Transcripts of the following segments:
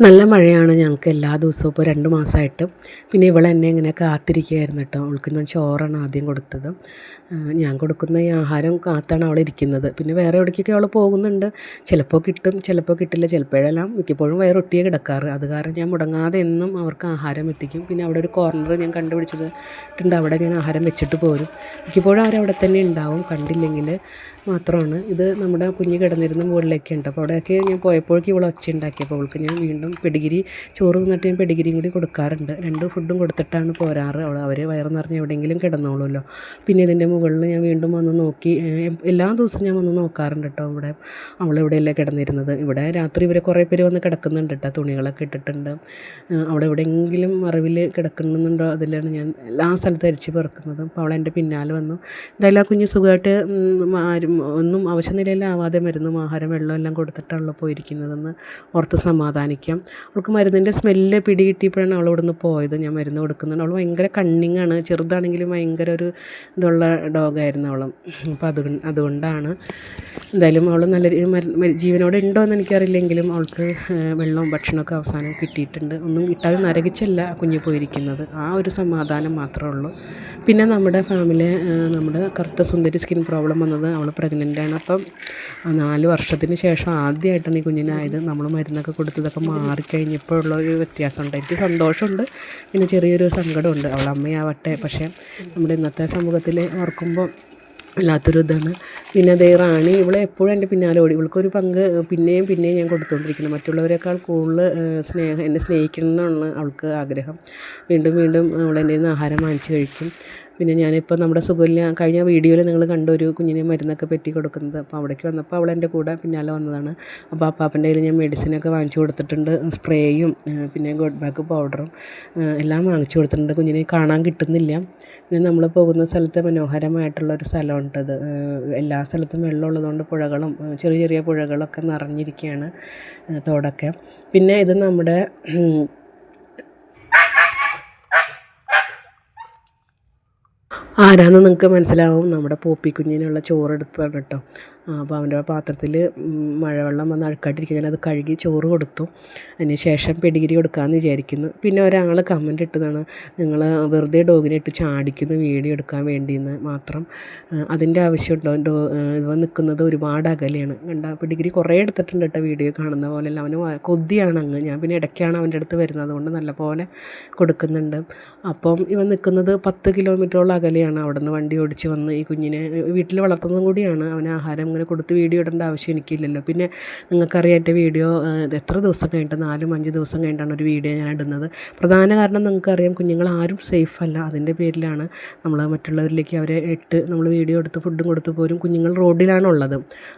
നല്ല മഴയാണ് ഞങ്ങൾക്ക് എല്ലാ ദിവസവും. ഇപ്പോൾ രണ്ട് മാസമായിട്ട്. പിന്നെ ഇവൾ എന്നെ ഇങ്ങനെ കാത്തിരിക്കുകയായിരുന്നു കേട്ടോ. അവൾക്ക് ഞാൻ ചോറാണ് ആദ്യം കൊടുത്തത്. ഞാൻ കൊടുക്കുന്ന ഈ ആഹാരം കാത്താണ് അവൾ ഇരിക്കുന്നത്. പിന്നെ വേറെ എവിടേക്കൊക്കെ അവൾ പോകുന്നുണ്ട്? ചിലപ്പോൾ കിട്ടും ചിലപ്പോൾ കിട്ടില്ല. ചിലപ്പോഴെല്ലാം മിക്കപ്പോഴും വയറൊട്ടിയേ കിടക്കാറ്. അത് കാരണം ഞാൻ മുടങ്ങാതെ എന്നും അവർക്ക് ആഹാരം എത്തിക്കും. പിന്നെ അവിടെ ഒരു കോർണർ ഞാൻ കണ്ടുപിടിച്ചിട്ടുണ്ട് അവിടെ ഞാൻ ആഹാരം വെച്ചിട്ട് പോരും. മിക്കപ്പോഴും അവരവിടെ തന്നെ ഉണ്ടാവും. കണ്ടില്ലെങ്കിൽ മാത്രമാണ്. ഇത് നമ്മുടെ കുഞ്ഞ് കിടന്നിരുന്ന മുകളിലേക്കുണ്ട്. അപ്പോൾ അവിടെയൊക്കെ ഞാൻ പോയപ്പോഴേക്കും ഇവൾ ഒച്ച ഉണ്ടാക്കിയപ്പോൾ അവൾക്ക് ഞാൻ വീണ്ടും പെഡിഗിരി ചോറ് തിന്നിട്ട് ഞാൻ പെഡിഗിരിയും കൂടി കൊടുക്കാറുണ്ട്. രണ്ട് ഫുഡും കൊടുത്തിട്ടാണ് പോരാറ്. അവൾ അവർ വയറ് നിറഞ്ഞ് എവിടെയെങ്കിലും കിടന്നോളുമല്ലോ. പിന്നെ ഇതിന്റെ മുകളിൽ ഞാൻ വീണ്ടും വന്ന് നോക്കി എല്ലാ ദിവസവും ഞാൻ വന്ന് നോക്കാറുണ്ട് കേട്ടോ ഇവിടെ അവൾ ഇവിടെയല്ലേ കിടന്നിരുന്നത്. ഇവിടെ രാത്രി ഇവരെ കുറേ പേര് വന്ന് കിടക്കുന്നുണ്ട് കേട്ടോ തുണികളൊക്കെ ഇട്ടിട്ടുണ്ട്. അവിടെ എവിടെയെങ്കിലും മറവിൽ കിടക്കുന്നുണ്ടോ അതിലാണ് ഞാൻ എല്ലാ സ്ഥലത്തും അരിച്ച് പെറുക്കുന്നത്. അപ്പോൾ അവൾ എന്റെ പിന്നാലെ വന്നു. എന്തായാലും ആ കുഞ്ഞ് സുഖമായിട്ട് ഒന്നും അവശനിലയിലാവാതെ മരുന്നും ആഹാരം വെള്ളം എല്ലാം കൊടുത്തിട്ടാണല്ലോ പോയിരിക്കുന്നതെന്ന് ഓർത്ത് സമാധാനിക്കാം. അവൾക്ക് മരുന്നിന്റെ സ്മെല്ല് പിടി കിട്ടിയപ്പോഴാണ് അവൾ ഇവിടുന്ന് പോയത്. ഞാൻ മരുന്ന് കൊടുക്കുന്നുണ്ട്. അവൾ ഭയങ്കര കണ്ണിങ്ങാണ്. ചെറുതാണെങ്കിലും ഭയങ്കര ഒരു ഇതുള്ള ഡോഗായിരുന്നു അവൾ. അപ്പോൾ അത് അതുകൊണ്ടാണ് എന്തായാലും അവൾ നല്ല ജീവനോടെ ഉണ്ടോ എന്ന് എനിക്കറിയില്ലെങ്കിലും അവൾക്ക് വെള്ളവും ഭക്ഷണമൊക്കെ അവസാനം കിട്ടിയിട്ടുണ്ട്. ഒന്നും കിട്ടാതെ നരകിച്ചല്ല കുഞ്ഞു പോയിരിക്കുന്നത്. ആ ഒരു സമാധാനം മാത്രമേ ഉള്ളൂ. പിന്നെ നമ്മുടെ ഫാമിലി നമ്മുടെ കറുത്ത സുന്ദരി സ്കിൻ പ്രോബ്ലം വന്നത് അവൾ പ്രഗ്നന്റ് ആണ്. അപ്പം നാല് വർഷത്തിന് ശേഷം ആദ്യമായിട്ടാണ് ഈ കുഞ്ഞിനായത്. നമ്മൾ മരുന്നൊക്കെ കൊടുത്തതൊക്കെ മാറിക്കഴിഞ്ഞപ്പോഴുള്ള ഒരു വ്യത്യാസമുണ്ട്. എനിക്ക് സന്തോഷമുണ്ട്. പിന്നെ ചെറിയൊരു സങ്കടമുണ്ട്. അമ്മയാവട്ടെ. പക്ഷേ നമ്മുടെ ഇന്നത്തെ സമൂഹത്തിൽ ഓർക്കുമ്പോൾ വല്ലാത്തൊരു ഇതാണ്. പിന്നെ അതേ റാണി ഇവളെ എപ്പോഴും എന്റെ പിന്നാലെ ഓടി. ഇവൾക്കൊരു പങ്ക് പിന്നെയും പിന്നെയും ഞാൻ കൊടുത്തുകൊണ്ടിരിക്കുന്നു. മറ്റുള്ളവരെക്കാൾ കൂടുതൽ സ്നേഹം എന്നെ സ്നേഹിക്കണം എന്നാണ് അവൾക്ക് ആഗ്രഹം. വീണ്ടും വീണ്ടും അവൾ എന്റെ ആഹാരം വാങ്ങിച്ച് കഴിക്കും. പിന്നെ ഞാനിപ്പോൾ നമ്മുടെ സുബല്യ കഴിഞ്ഞ വീഡിയോയിൽ നിങ്ങൾ കണ്ട ഒരു കുഞ്ഞിന് മരുന്നൊക്കെ പറ്റി കൊടുക്കുന്നത്. അപ്പോൾ അവിടേക്ക് വന്നപ്പോൾ അവൾ എന്റെ കൂടെ പിന്നാലെ വന്നതാണ്. അപ്പോൾ അപ്പാപ്പന്റെ കയ്യിൽ ഞാൻ മെഡിസിനൊക്കെ വാങ്ങിച്ചു കൊടുത്തിട്ടുണ്ട്. സ്പ്രേയും പിന്നെ ഗോഡ് ബാക്ക് പൗഡറും എല്ലാം വാങ്ങിച്ചു കൊടുത്തിട്ടുണ്ട്. കുഞ്ഞിനെ കാണാൻ കിട്ടുന്നില്ല. പിന്നെ നമ്മൾ പോകുന്ന സ്ഥലത്ത് മനോഹരമായിട്ടുള്ള ഒരു സ്ഥലമുണ്ടത് എല്ലാ സ്ഥലത്തും വെള്ളം ഉള്ളതുകൊണ്ട് പുഴകളും ചെറിയ ചെറിയ പുഴകളൊക്കെ നിറഞ്ഞിരിക്കുകയാണ് തോടൊക്കെ. പിന്നെ ഇത് നമ്മുടെ ആരാന്ന് നിങ്ങൾക്ക് മനസ്സിലാവും. നമ്മുടെ പോപ്പി കുഞ്ഞിനുള്ള ചോറ് എടുത്തതാണ് കേട്ടോ അപ്പോൾ അവന്റെ പാത്രത്തിൽ മഴവെള്ളം വന്ന് അഴുക്കായിട്ടിരിക്കുക ഞാനത് കഴുകി ചോറ് കൊടുത്തു. അതിന് ശേഷം പെഡിഗിരി കൊടുക്കാമെന്ന് വിചാരിക്കുന്നു. പിന്നെ ഒരാൾ കമന്റ് ഇട്ടതാണ്. നിങ്ങൾ വെറുതെ ഡോഗിനെ ഇട്ട് ചാടിക്കുന്ന വീഡിയോ എടുക്കാൻ വേണ്ടിയെന്ന് മാത്രം. അതിന്റെ ആവശ്യമുണ്ടോ? ഡോ ഇവ നിൽക്കുന്നത് ഒരുപാട് അകലെയാണ്. കണ്ട പെഡിഗിരി കുറേ എടുത്തിട്ടുണ്ട് കേട്ടോ വീഡിയോ കാണുന്ന പോലെയല്ല അവന് കൊതിയാണ് അങ്ങ് ഞാൻ പിന്നെ ഇടയ്ക്കാണ് അവന്റെ അടുത്ത് വരുന്നത്. അതുകൊണ്ട് നല്ലപോലെ കൊടുക്കുന്നുണ്ട്. അപ്പം ഇവൻ നിൽക്കുന്നത് പത്ത് കിലോമീറ്ററോളം അകലെയാണ് അവിടെ നിന്ന് വണ്ടി ഓടിച്ച് വന്ന് ഈ കുഞ്ഞിനെ വീട്ടിൽ വളർത്തുന്നതും കൂടിയാണ്. അവന് ആഹാരം ഇങ്ങനെ കൊടുത്ത് വീഡിയോ ഇടേണ്ട ആവശ്യം എനിക്കില്ലല്ലോ. പിന്നെ നിങ്ങൾക്കറിയാം എന്റെ വീഡിയോ എത്ര ദിവസം കഴിഞ്ഞിട്ട് നാലും അഞ്ച് ദിവസം കഴിഞ്ഞിട്ടാണ് ഒരു വീഡിയോ ഞാൻ ഇടുന്നത്. പ്രധാന കാരണം നിങ്ങൾക്കറിയാം കുഞ്ഞുങ്ങൾ ആരും സേഫ് അല്ല. അതിന്റെ പേരിലാണ് നമ്മൾ മറ്റുള്ളവരിലേക്ക് അവരെ ഇട്ട് നമ്മൾ വീഡിയോ എടുത്ത് ഫുഡും കൊടുത്ത് പോരും. കുഞ്ഞുങ്ങൾ റോഡിലാണുള്ളത്.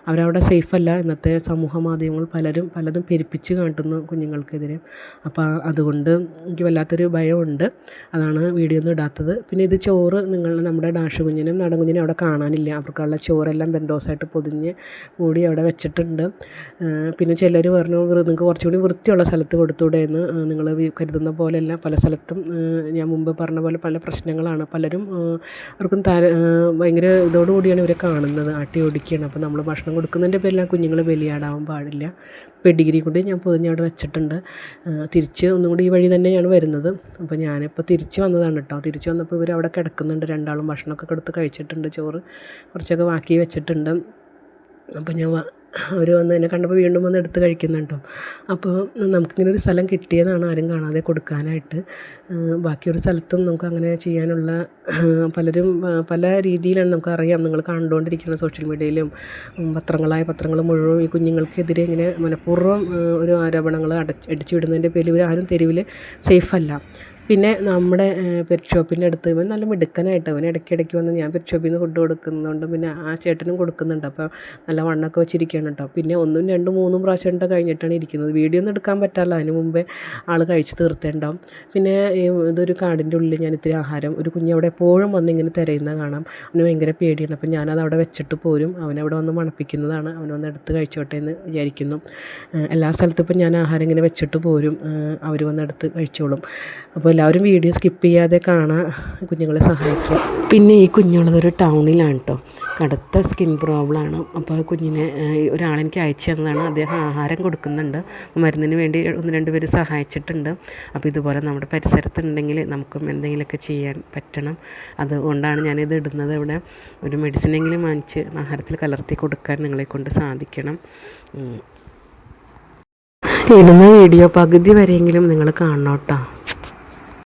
അവരവിടെ സേഫ് അല്ല. ഇന്നത്തെ സമൂഹ മാധ്യമങ്ങൾ പലരും പലതും പെരുപ്പിച്ച് കാട്ടുന്നു കുഞ്ഞുങ്ങൾക്കെതിരെ. അപ്പോൾ അതുകൊണ്ട് എനിക്ക് വല്ലാത്തൊരു ഭയമുണ്ട്. അതാണ് വീഡിയോ ഒന്നും ഇടാത്തത്. പിന്നെ ഇത് ചോറ് നിങ്ങൾ നമ്മുടെ ഡാഷ് കുഞ്ഞിനും നാടൻ കുഞ്ഞിനും അവിടെ കാണാനില്ല. അവർക്കുള്ള ചോറെല്ലാം ബന്ധോസായിട്ട് പൊതിഞ്ഞ് മൂടി അവിടെ വെച്ചിട്ടുണ്ട്. പിന്നെ ചിലർ പറഞ്ഞു "വൃ- നിങ്ങൾക്ക് കുറച്ചുകൂടി വൃത്തിയുള്ള സ്ഥലത്ത് കൊടുത്തൂടെ എന്ന്. നിങ്ങൾ കരുതുന്ന പോലെയല്ല. പല സ്ഥലത്തും ഞാൻ മുമ്പ് പറഞ്ഞ പോലെ പല പ്രശ്നങ്ങളാണ്. പലരും അവർക്കും താര ഭയങ്കര ഇതോടുകൂടിയാണ് ഇവരെ കാണുന്നത്. ആട്ടി ഓടിക്കുകയാണ് അപ്പോൾ നമ്മൾ ഭക്ഷണം കൊടുക്കുന്നതിന്റെ പേരിൽ ആ കുഞ്ഞുങ്ങൾ ബലിയാടാവാൻ പാടില്ല. പെഡിഗ്രി കൊണ്ട് ഞാൻ പൊതിഞ്ഞ് അവിടെ വെച്ചിട്ടുണ്ട്. തിരിച്ച് ഒന്നും കൂടി ഈ വഴി തന്നെയാണ് വരുന്നത്. അപ്പോൾ ഞാനിപ്പോൾ തിരിച്ച് വന്നതാണ് കേട്ടോ. തിരിച്ച് വന്നപ്പോൾ ഇവർ അവിടെ കിടക്കുന്നുണ്ട് രണ്ടാളും ഭക്ഷണമൊക്കെ കൊടുത്ത് കഴിച്ചിട്ടുണ്ട് ചോറ് കുറച്ചൊക്കെ ബാക്കി വെച്ചിട്ടുണ്ട്. അപ്പോൾ ഞാൻ അവർ വന്ന് എന്നെ കണ്ടപ്പോൾ വീണ്ടും വന്ന് എടുത്ത് കഴിക്കുന്നുണ്ടോ? അപ്പോൾ നമുക്കിങ്ങനെ ഒരു സ്ഥലം കിട്ടിയതാണ് ആരും കാണാതെ കൊടുക്കാനായിട്ട്. ബാക്കിയൊരു സ്ഥലത്തും നമുക്ക് അങ്ങനെ ചെയ്യാനുള്ള പലരും പല രീതിയിലാണ് നമുക്കറിയാം നിങ്ങൾ കണ്ടുകൊണ്ടിരിക്കുന്ന സോഷ്യൽ മീഡിയയിലും പത്രങ്ങളായ പത്രങ്ങൾ മുഴുവൻ ഈ കുഞ്ഞുങ്ങൾക്കെതിരെ ഇങ്ങനെ മനഃപൂർവം ഒരു ആരോപണങ്ങൾ അടച്ച് അടിച്ചു വിടുന്നതിന്റെ പേരിൽ ഇവർ ആരും തെരുവിൽ സേഫല്ല പിന്നെ നമ്മുടെ പെറ്റ് ഷോപ്പിന്റെ അടുത്ത് ഇവൻ നല്ല മിടുക്കനായിട്ട് അവൻ ഇടയ്ക്കിടയ്ക്ക് വന്ന് ഞാൻ പെറ്റ് ഷോപ്പിൽ നിന്ന് ഫുഡ് കൊടുക്കുന്നതുകൊണ്ട് പിന്നെ ആ ചേട്ടനും കൊടുക്കുന്നുണ്ട്. അപ്പോൾ നല്ല വണ്ണമൊക്കെ വെച്ചിരിക്കുകയാണ് കേട്ടോ. പിന്നെ ഒന്നും രണ്ടും മൂന്നും പ്രാവശ്യം ഉണ്ടോ കഴിഞ്ഞിട്ടാണ് ഇരിക്കുന്നത്. വീഡിയോ ഒന്നും എടുക്കാൻ പറ്റാമല്ലോ അതിന് മുമ്പേ ആൾ കഴിച്ച് തീർത്തേണ്ടാവും. പിന്നെ ഇതൊരു കാടിന്റെ ഉള്ളിൽ ഞാൻ ഇത്തിരി ആഹാരം ഒരു കുഞ്ഞ് അവിടെ എപ്പോഴും വന്ന് ഇങ്ങനെ തിരയുന്ന കാണാം. അവന് ഭയങ്കര പേടിയാണ്. അപ്പോൾ ഞാനത് അവിടെ വെച്ചിട്ട് പോരും. അവനവിടെ വന്ന് മണപ്പിക്കുന്നതാണ്. അവൻ വന്ന് എടുത്ത് കഴിച്ചോട്ടെ എന്ന് വിചാരിക്കുന്നു. എല്ലാ സ്ഥലത്തും ഇപ്പം ഞാൻ ആഹാരം ഇങ്ങനെ വെച്ചിട്ട് പോരും. അവർ വന്ന് എടുത്ത് കഴിച്ചോളും. അപ്പോൾ എല്ലാവരും വീഡിയോ സ്കിപ്പ് ചെയ്യാതെ കാണാൻ കുഞ്ഞുങ്ങളെ സഹായിക്കുക പിന്നെ ഈ കുഞ്ഞുള്ളതൊരു ടൗണിലാണ് കേട്ടോ കടുത്ത സ്കിൻ പ്രോബ്ലമാണ് അപ്പോൾ കുഞ്ഞിനെ ഒരാളെനിക്ക് അയച്ചു തന്നതാണ്. അദ്ദേഹം ആഹാരം കൊടുക്കുന്നുണ്ട്. മരുന്നിന് വേണ്ടി ഒന്ന് രണ്ട് പേര് സഹായിച്ചിട്ടുണ്ട്. അപ്പോൾ ഇതുപോലെ നമ്മുടെ പരിസരത്തുണ്ടെങ്കിൽ നമുക്കും എന്തെങ്കിലുമൊക്കെ ചെയ്യാൻ പറ്റണം. അതുകൊണ്ടാണ് ഞാനിത് ഇടുന്നത്. ഇവിടെ ഒരു മെഡിസിനെങ്കിലും വാങ്ങിച്ച് ആഹാരത്തിൽ കലർത്തി കൊടുക്കാൻ നിങ്ങളെ കൊണ്ട് സാധിക്കണം. ഇടുന്ന വീഡിയോ പകുതി വരെയെങ്കിലും നിങ്ങൾ കാണണം കേട്ടോ